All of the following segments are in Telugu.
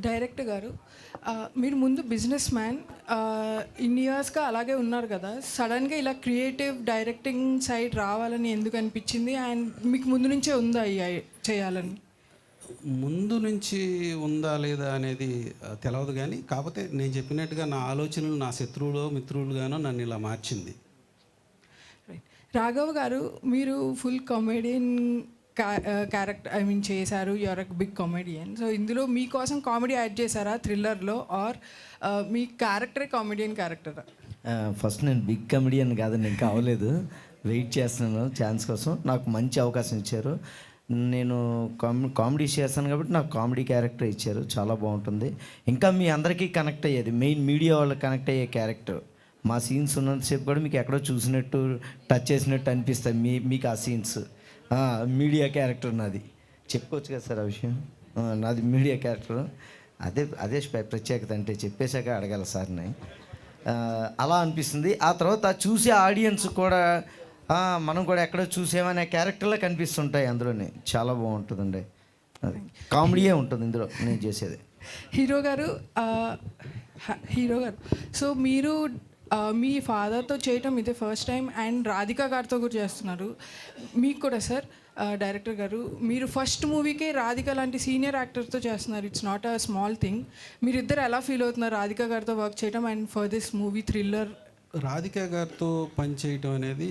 డైరెక్టర్ గారు మీరు ముందు బిజినెస్ మ్యాన్ ఇన్ని ఇయర్స్గా అలాగే ఉన్నారు కదా సడన్గా ఇలా క్రియేటివ్ డైరెక్టింగ్ సైడ్ రావాలని ఎందుకు అనిపించింది? అండ్ మీకు ముందు నుంచే ఉందా చేయాలని? ముందు నుంచి ఉందా లేదా అనేది ఆ, తెలియదు కానీ కాకపోతే నేను చెప్పినట్టుగా నా ఆలోచనలు నా శత్రువులు మిత్రులుగానో నన్ను ఇలా మార్చింది. రైట్ రాఘవ్ గారు మీరు full comedian character I mean చేశారు. యువర్ బిగ్ కామెడియన్ సో ఇందులో మీకోసం కామెడీ యాడ్ చేశారా? థ్రిల్లర్లో ఆర్ మీ క్యారెక్టరే కామెడియన్ క్యారెక్టరా ఫస్ట్ నేను బిగ్ కమెడియన్ కాదని నేను కావలేదు. వెయిట్ చేస్తున్నాను ఛాన్స్ కోసం. నాకు మంచి అవకాశం ఇచ్చారు. నేను కామె కామెడీ చేస్తాను కాబట్టి నాకు కామెడీ క్యారెక్టర్ ఇచ్చారు. చాలా బాగుంటుంది. ఇంకా మీ అందరికీ కనెక్ట్ అయ్యేది మెయిన్ మీడియా వాళ్ళకి కనెక్ట్ అయ్యే క్యారెక్టర్ మా సీన్స్ ఉన్నంతసేపు కూడా మీకు ఎక్కడో చూసినట్టు టచ్ చేసినట్టు అనిపిస్తాయి మీ మీకు ఆ సీన్స్ మీడియా క్యారెక్టర్ నాది. చెప్పుకోవచ్చు కదా సార్ ఆ విషయం? నాది మీడియా క్యారెక్టర్ అదే అదే ప్రత్యేకత అంటే చెప్పేశాక అడగాల సార్ని అలా అనిపిస్తుంది. ఆ తర్వాత చూసే ఆడియన్స్ కూడా మనం కూడా ఎక్కడో చూసేమనే క్యారెక్టర్లో కనిపిస్తుంటాయి అందులోనే. చాలా బాగుంటుందండి. అది కామెడీయే ఉంటుంది ఇందులో నేను చేసేది. హీరో గారు హీరో గారు. సో మీరు మీ ఫాదర్తో చేయటం ఇదే ఫస్ట్ టైం అండ్ రాధిక గారితో కూడా చేస్తున్నారు. మీకు కూడా సార్ డైరెక్టర్ గారు మీరు ఫస్ట్ మూవీకే రాధిక లాంటి సీనియర్ యాక్టర్తో చేస్తున్నారు. It's not a small thing మీరిద్దరు ఎలా ఫీల్ అవుతున్నారు రాధిక గారితో వర్క్ చేయడం and for this movie thriller Radhika గారితో పనిచేయటం అనేది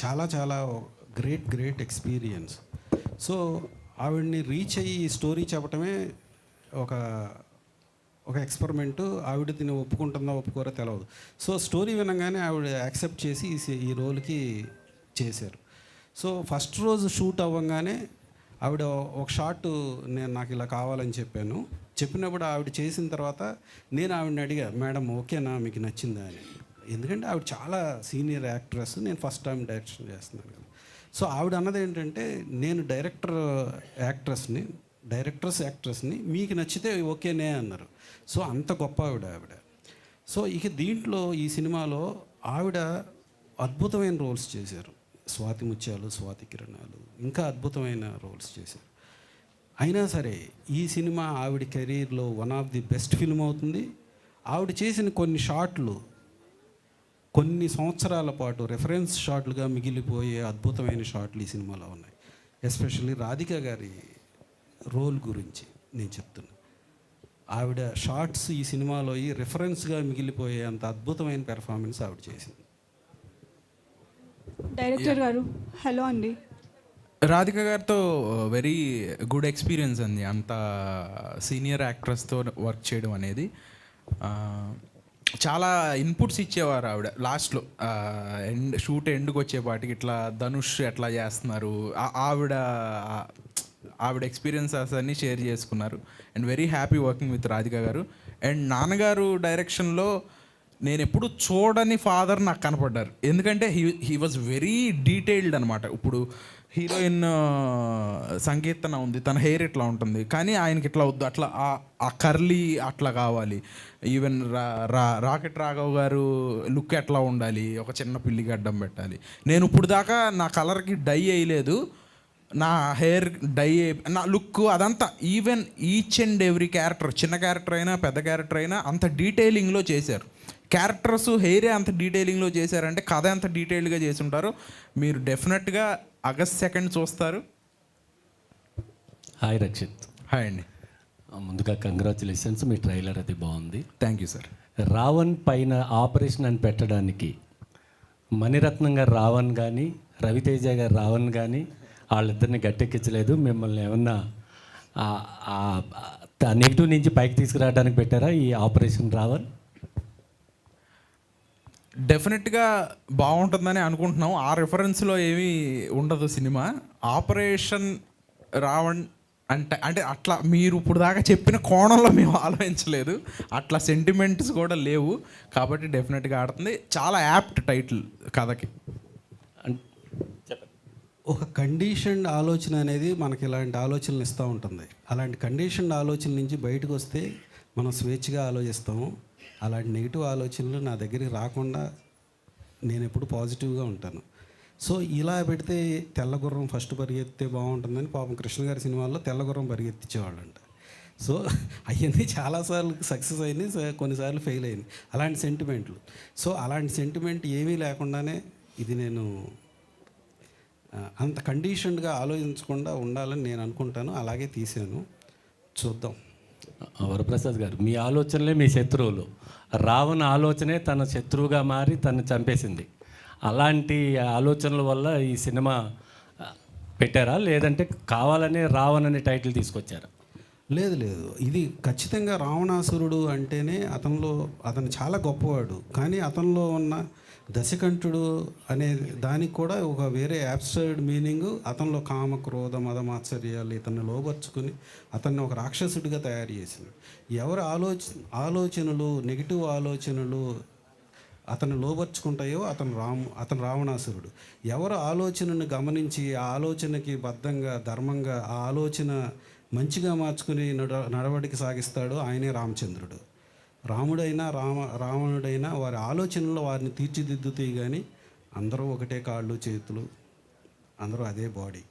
చాలా చాలా గ్రేట్ గ్రేట్ ఎక్స్పీరియన్స్ సో ఆవిడ్ని రీచ్ అయ్యి ఈ స్టోరీ చెప్పటమే ఒక ఒక ఎక్స్పెరిమెంట్ ఆవిడ దీన్ని ఒప్పుకుంటుందా ఒప్పుకోరా తెలియదు సో స్టోరీ వినగానే ఆవిడ యాక్సెప్ట్ చేసి ఈ ఈ రోల్కి చేశారు. సో ఫస్ట్ రోజు షూట్ అవ్వగానే ఆవిడ ఒక షాట్ నేను నాకు ఇలా కావాలని చెప్పాను. చెప్పినప్పుడు ఆవిడ చేసిన తర్వాత నేను ఆవిడని అడిగా మేడం ఓకేనా? మీకు నచ్చిందా? అని. ఎందుకంటే ఆవిడ చాలా సీనియర్ యాక్ట్రెస్ నేను ఫస్ట్ టైం డైరెక్షన్ చేస్తున్నాను కదా. సో ఆవిడ అన్నది ఏంటంటే నేను డైరెక్టర్ యాక్ట్రెస్ని డైరెక్టర్స్ యాక్ట్రెస్ని మీకు నచ్చితే ఓకేనే అన్నారు. సో అంత గొప్ప ఆవిడ ఆవిడ. సో ఇక దీంట్లో ఈ సినిమాలో ఆవిడ అద్భుతమైన రోల్స్ చేశారు. స్వాతి ముత్యాలు స్వాతి కిరణాలు ఇంకా అద్భుతమైన రోల్స్ చేశారు. అయినా సరే ఈ సినిమా ఆవిడ కెరీర్లో one of the best film అవుతుంది. ఆవిడ చేసిన కొన్ని షాట్లు కొన్ని సంవత్సరాల పాటు రెఫరెన్స్ షాట్లుగా మిగిలిపోయే అద్భుతమైన షాట్లు ఈ సినిమాలో ఉన్నాయి. ఎస్పెషల్లీ రాధిక గారి రోల్ గురించి నేను చెప్తున్నా. ఆవిడ షార్ట్స్ ఈ సినిమాలో ఈ రెఫరెన్స్గా మిగిలిపోయే అంత అద్భుతమైన పెర్ఫార్మెన్స్ ఆవిడ చేసింది. డైరెక్టర్ గారు హలో అండి. రాధిక గారితో వెరీ గుడ్ ఎక్స్పీరియన్స్ అండి. అంత సీనియర్ యాక్ట్రెస్తో వర్క్ చేయడం అనేది. ఆ, చాలా ఇన్పుట్స్ ఇచ్చేవారు ఆవిడ లాస్ట్లో. ఎండ్ షూట్ ఎండ్కి వచ్చేపాటికి ఇట్లా ధనుష్ ఎట్లా చేస్తున్నారు? ఆవిడ ఆవిడ ఎక్స్పీరియన్సెస్ అన్నీ షేర్ చేసుకున్నారు. And very happy working with Radhika గారు. అండ్ నాన్నగారు డైరెక్షన్లో నేను ఎప్పుడు చూడని ఫాదర్ నాకు కనపడ్డారు. ఎందుకంటే he he was very detailed అనమాట ఇప్పుడు హీరోయిన్ సంకీర్తన ఉంది తన హెయిర్ ఇట్లా ఉంటుంది. కానీ ఆయనకి ఇట్లా వద్దు అట్లా ఆ- కర్లీ అట్లా కావాలి. ఈవెన్ రా రా రాకెట్ రాఘవ్ గారు లుక్ ఎట్లా ఉండాలి ఒక చిన్న పిల్లికి అడ్డం పెట్టాలి. నేను ఇప్పుడు దాకా నా కలర్కి డై వేయలేదు. నా హెయిర్ డై నా లుక్ అదంతా even each and every character చిన్న క్యారెక్టర్ అయినా పెద్ద క్యారెక్టర్ అయినా అంత డీటెయిలింగ్లో చేశారు. క్యారెక్టర్స్ హెయిరే అంత డీటెయిలింగ్లో చేశారంటే కథ ఎంత డీటెయిల్డ్గా చేసి ఉంటారో మీరు డెఫినెట్గా ఆగస్ట్ సెకండ్ చూస్తారు. హాయ్ రక్షిత్ హాయ్ అండి. ముందుగా కంగ్రాచులేషన్స్ మీ ట్రైలర్ అది బాగుంది. థ్యాంక్ యూ సార్ రావణ్ పైన ఆపరేషన్ అని పెట్టడానికి మణిరత్నం గారు రావణ్ కానీ రవితేజ గారు రావణ్ కానీ వాళ్ళిద్దరిని గట్టెక్కించలేదు. మిమ్మల్ని ఏమన్నా నెగిటివ్ నుంచి పైకి తీసుకురావడానికి పెట్టారా ఈ ఆపరేషన్ రావణ్ డెఫినెట్గా బాగుంటుందని అనుకుంటున్నాం. ఆ రిఫరెన్స్లో ఏమీ ఉండదు సినిమా. ఆపరేషన్ రావణ్ అంటే అంటే అట్లా మీరు ఇప్పుడు దాకా చెప్పిన కోణంలో మేము ఆలోచించలేదు. అట్లా సెంటిమెంట్స్ కూడా లేవు. కాబట్టి డెఫినెట్గా ఆడుతుంది. చాలా యాప్ట్ టైటిల్ కథకి. ఒక కండిషన్డ్ ఆలోచన అనేది మనకి ఇలాంటి ఆలోచనలు ఇస్తూ ఉంటుంది. అలాంటి కండిషన్డ్ ఆలోచన నుంచి బయటకు వస్తే మనం స్వేచ్ఛగా ఆలోచిస్తాము. అలాంటి నెగిటివ్ ఆలోచనలు నా దగ్గరికి రాకుండా నేను ఎప్పుడు పాజిటివ్గా ఉంటాను. సో ఇలా పెడితే తెల్లగుర్రం ఫస్ట్ పరిగెత్తే బాగుంటుందని పాపం కృష్ణ గారి సినిమాల్లో తెల్లగుర్రం పరిగెత్తించేవాళ్ళంట సో అవన్నీ చాలాసార్లు సక్సెస్ అయినాయి కొన్నిసార్లు ఫెయిల్ అయింది అలాంటి సెంటిమెంట్లు. సో అలాంటి సెంటిమెంట్ ఏమీ లేకుండానే ఇది నేను అంత కండిషన్డ్గా ఆలోచించకుండా ఉండాలని నేను అనుకుంటాను. అలాగే తీశాను. చూద్దాం. వరప్రసాద్ గారు మీ ఆలోచనలే మీ శత్రువులు. రావణ ఆలోచనే తన శత్రువుగా మారి తను చంపేసింది. అలాంటి ఆలోచనల వల్ల ఈ సినిమా పెట్టారా? లేదంటే కావాలనే రావణ్ అనే టైటిల్ తీసుకొచ్చారా? లేదు లేదు. ఇది ఖచ్చితంగా రావణాసురుడు అంటేనే అతనిలో అతను చాలా గొప్పవాడు. కానీ అతనిలో ఉన్న దశకంఠుడు అనే దానికి కూడా ఒక వేరే యాబ్స్టర్డ్ మీనింగ్ అతనిలో కామ క్రోధ అదమాత్చర్యాలు ఇతన్ని లోపరుచుకుని అతన్ని ఒక రాక్షసుడిగా తయారు చేసింది. ఎవరి ఆలోచ ఆలోచనలు నెగిటివ్ ఆలోచనలు అతను లోబర్చుకుంటాయో అతను రాము అతను రావణాసురుడు. ఎవరు ఆలోచనను గమనించి ఆ ఆలోచనకి బద్ధంగా ధర్మంగా ఆ ఆలోచన మంచిగా మార్చుకుని నడ నడవడికి సాగిస్తాడో ఆయనే రామచంద్రుడు. రాముడైనా రామ రావణుడైనా వారి ఆలోచనలో వారిని తీర్చిదిద్దుతాయి కానీ అందరూ ఒకటే కాళ్ళు చేతులు అందరూ అదే బాడీ.